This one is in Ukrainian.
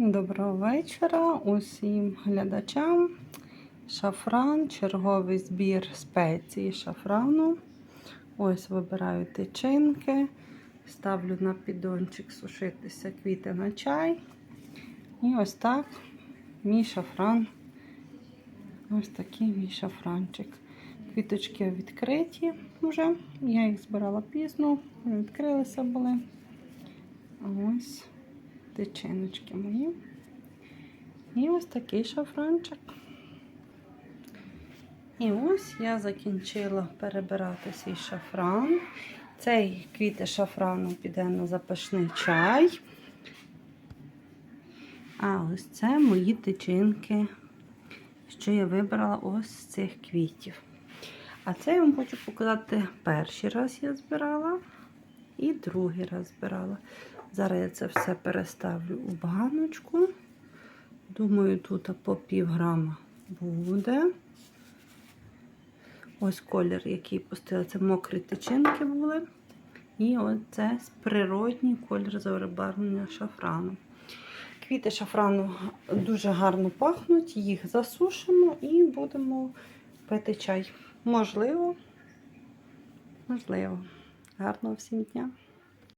Доброго вечора усім глядачам. Шафран, черговий збір спеції шафрану. Ось вибираю тичинки, ставлю на піддончик сушитися квіти на чай. І ось так мій шафран. Ось такий мій шафранчик. Квіточки відкриті вже. Я їх збирала пізно, відкрилися були. Ось тичиночки мої. І ось такий шафранчик. І ось я закінчила перебирати свій шафран. Цей квіти шафрану піде на запашний чай. А ось це мої тичинки, що я вибрала ось з цих квітів. А це я вам хочу показати перший раз я збирала і другий раз збирала. Зараз я це все переставлю у баночку. Думаю, тут по пів грама буде. Ось колір, який пустила, це мокрі тичинки були. І оце природній колір забарвлення шафрану. Квіти шафрану дуже гарно пахнуть, їх засушимо і будемо пити чай. Можливо, можливо. Гарного всім дня!